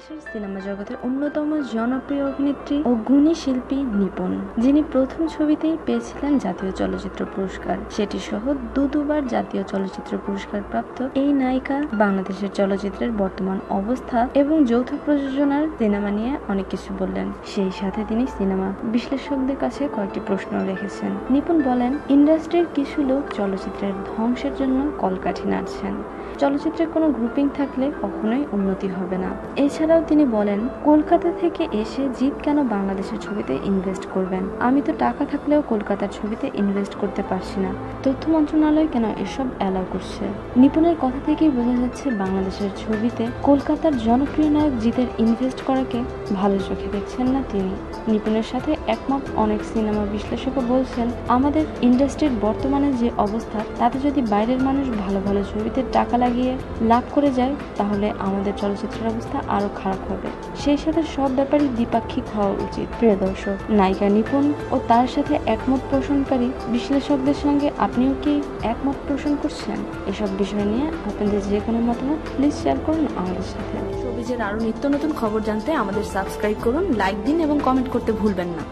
বাংলাদেশের সিনেমা জগতের অন্যতম জনপ্রিয় অভিনেত্রী ও গুণী শিল্পী নিপুণ, যিনি প্রথম ছবিতেই পেয়েছিলেন জাতীয় চলচ্চিত্র পুরস্কার। সেটি সহ দু দুবার জাতীয় চলচ্চিত্র পুরস্কার প্রাপ্ত এই নায়িকা বাংলাদেশের চলচ্চিত্রের বর্তমান অবস্থা এবং যৌথ প্রযোজনার সিনেমা নিয়ে অনেক কিছু বললেন। সেই সাথে তিনি সিনেমা বিশ্লেষকদের কাছে কয়েকটি প্রশ্ন রেখেছেন। নিপুণ বলেন, ইন্ডাস্ট্রির কিছু লোক চলচ্চিত্রের ধ্বংসের জন্য কলকাঠি নাড়ছেন। চলচ্চিত্রের কোনো গ্রুপিং থাকলে কখনোই উন্নতি হবে না। এছাড়াও তিনি বলেন, কলকাতা থেকে এসে জিৎ কেন বাংলাদেশের ছবিতে ইনভেস্ট করবেন? আমি তো টাকা থাকলেও কলকাতার ছবিতে ইনভেস্ট করতে পারছি না। তথ্য মন্ত্রণালয় কেন এসব অ্যালাউ করছে? নিপুণের কথা থেকেই বোঝা যাচ্ছে, বাংলাদেশের ছবিতে কলকাতার জনপ্রিয় নায়ক জিতের ইনভেস্ট করাকে ভালো চোখে দেখছেন না তিনি। নিপুণের সাথে একমত অনেক সিনেমা বিশ্লেষকও বলছেন, আমাদের ইন্ডাস্ট্রির বর্তমানে যে অবস্থা, তাতে যদি বাইরের মানুষ ভালো ভালো ছবিতে টাকা লাগিয়ে লাভ করে যায়, তাহলে আমাদের চলচ্চিত্রের অবস্থা আরও খারাপ হবে। সেই সাথে সব ব্যাপারই দ্বিপাক্ষিক হওয়া উচিত। প্রিয় দর্শক, নায়িকা নিপুণ ও তার সাথে একমত পোষণকারী বিশ্লেষকদের সঙ্গে আপনিও কি একমত পোষণ করছেন? এসব বিষয় নিয়ে আপনাদের যে কোনো মতামত প্লিজ শেয়ার করুন আমাদের সাথে। শোবিজের আরও নিত্য নতুন খবর জানতে আমাদের সাবস্ক্রাইব করুন লাইক দিন এবং কমেন্ট করতে ভুলবেন না।